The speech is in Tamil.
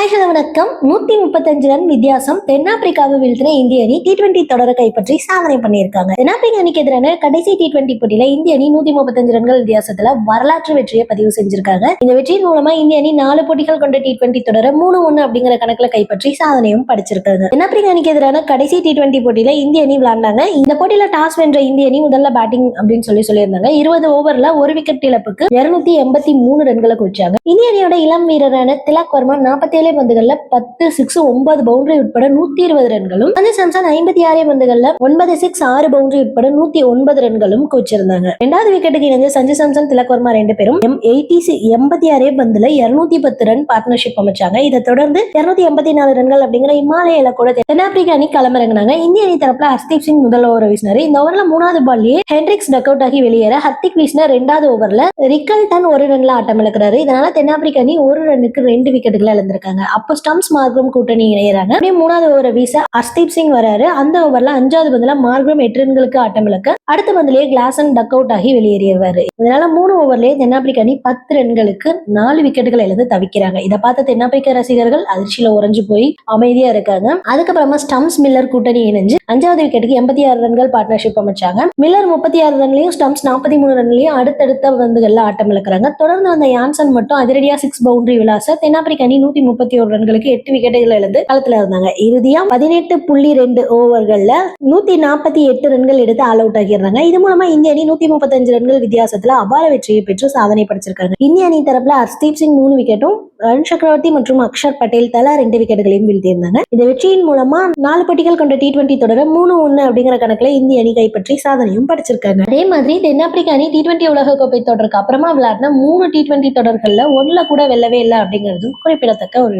ஹாய் ஹலோ வணக்கம். நூத்தி முப்பத்தஞ்சு ரன் வித்தியாசம். தென்னாப்பிரிக்காவை வீழ்த்தின இந்திய அணி டி டுவெண்டி தொடரை கைப்பற்றி சாதனை பண்ணியிருக்காங்க. தென்னாப்பிரிக்க அணிக்கு எதிரான கடைசி டி டுவெண்டி போட்டியில இந்திய அணி நூத்தி முப்பத்தஞ்சு ரன்கள் வித்தியாசத்துல வரலாற்று வெற்றியை பதிவு செஞ்சிருக்காங்க. இந்த வெற்றியின் மூலமா இந்திய அணி நாலு போட்டிகள் கொண்ட டி டுவெண்டி தொடரை மூணு ஒன்னு அப்படிங்கிற கணக்குல கைப்பற்றி சாதனையும் படிச்சிருக்காங்க. தென்னாப்பிரிக்க அணிக்கு எதிரான கடைசி டி டுவெண்டி போட்டியில இந்திய அணி விளையாண்டாங்க இந்த போட்டியில டாஸ் வென்ற இந்திய அணி முதல்ல பேட்டிங் அப்படின்னு சொல்லி சொல்லியிருந்தாங்க. இருபது ஓவர்ல ஒரு விக்கெட் இழப்புக்கு இருநூத்தி எண்பத்தி மூணு ரன்களை குவிச்சாங்க. இந்திய அணியோட இளம் வீரரான திலக் வர்மா நாற்பத்தி ஏழு பந்துகள்ல பத்து சிக்ஸ் ஒன்பது பவுண்டரி உட்பட நூத்தி இருபது ரன்களும் அஞ்சு சாம்சன் ஐம்பத்தி ஆறு பந்துகள்ல ஒன்பது சிக்ஸ் ஆறு பவுண்டரி உட்பட நூத்தி ஒன்பது ரன்களும் குவிச்சிருந்தாங்க. ரெண்டாவது விக்கெட்டுக்கு இணைந்து சஞ்சு சாம்சன் திலக் வர்மா ரெண்டு பேரும் எம் எயிட்டி எண்பத்தி ஆறே பந்துல இருநூத்தி பத்து ரன் பார்ட்னர்ஷிப் அமைச்சாங்க. இதை தொடர்ந்து இருநூத்தி எண்பத்தி நாலு ரன்கள் அப்படிங்கிற இமாலயில கூட தென்னாப்பிரிக்கா அணி களமிறங்கினாங்க. இந்திய அணி தரப்புல ஹர்தீப் சிங் முதல் ஓவர் வீசினாரு. இந்த ஓவர்ல மூணாவது பால்லயே ஹென்ரிக்ஸ் டக் அவுட் ஆகி வெளியேற ஹர்திக் வீசின ரெண்டாவது ஓவர்ல ரிக்கல்டன் ஒரு ரன்ல ஆட்டம் இழக்கிறாரு. இதனால தென்னாப்பிரிக்கா அணி ஒரு ரன்னுக்கு ரெண்டு விக்கெட்டுகளை இழந்திருக்காங்க. அப்போ ஸ்டம்ஸ் மார்க்ரம் கூட்டணி இணையறாங்க. அப்படியே மூணாவது ஓவர் வீச ஹர்தீப் சிங் வராரு. அந்த ஓவர்ல அஞ்சாவது பந்துல மார்க்ரம் எட்டு ரன்களுக்கு ஆட்டம் இழக்க அடுத்த பந்திலேயே கிளாசன் டக் அவுட் ஆகி வெளியேறியவாரு. இதனால மூணு ஓவர்லயே தென்னாப்பிரிக்க அணி பத்து ரன்களுக்கு நாலு விக்கெட்டுகளை இழந்து தவிக்கிறாங்க. இதை பார்த்த தென்னாப்பிரிக்க ரசிகர்கள் அதிர்ச்சியில உறைஞ்சு போய் அமைதியா இருக்காங்க. அதுக்கப்புறமா ஸ்டம்ஸ் மில்லர் கூட்டணி இணைஞ்சு அஞ்சாவது விக்கெட்டுக்கு எண்பத்தி ஆறு ரன்கள் பார்ட்னர்ஷிப் அமைச்சாங்க. மில்லர் முப்பத்தி ஆறு ரன்லயும் ஸ்டம்ஸ் நாற்பத்தி மூணு ரன்லயும் அடுத்தடுத்த பந்துகள்ல ஆட்டம் இழக்கிறாங்க. தொடர்ந்து வந்த யான்சன் மட்டும் அதிரடியா சிக்ஸ் பவுண்டரி விளாச தென்னாப்பிரிக்க அணி நூத்தி முப்பத்தி ஒரு ரன்களுக்கு எட்டு விக்கெட்டுகள் இழந்து களத்துல இருந்தாங்க. இறுதியா பதினெட்டு புள்ளி ரெண்டு ஓவர்கள்ல நூத்தி நாற்பத்தி எட்டு ரன்கள் எடுத்து ஆல் அவுட் ஆகிடுறாங்க இது மூலமா இந்திய அணி நூத்தி முப்பத்தஞ்சு ரன்கள் வித்தியாசத்துல அபார வெற்றியை பெற்று சாதனை படைச்சிருக்காங்க. இந்திய அணி தரப்புல ஹர்ஸ்தீப் சிங் மூணு விக்கெட்டும் ரன் சக்கரவர்த்தி மற்றும் அக்ஷர் பட்டேல் தலா ரெண்டு விக்கெட்டுகளையும் வீழ்த்தியிருந்தாங்க. இந்த வெற்றியின் மூலமா நாலு போட்டிகள் கொண்ட டி டுவெண்டி தொடர மூணு ஒன்னு அப்படிங்கிற கணக்குல இந்திய அணி கைப்பற்றி சாதனையும் படிச்சிருக்காங்க. அதே மாதிரி தென்னாப்பிரிக்க அணி டி டுவெண்டி உலகக்கோப்பை தொடருக்கு அப்புறமா விளையாடின மூணு டி டுவெண்டி தொடர்கள்ல ஒண்ணுல கூட வெல்லவே இல்லை அப்படிங்கிறதும் குறிப்பிடத்தக்க ஒரு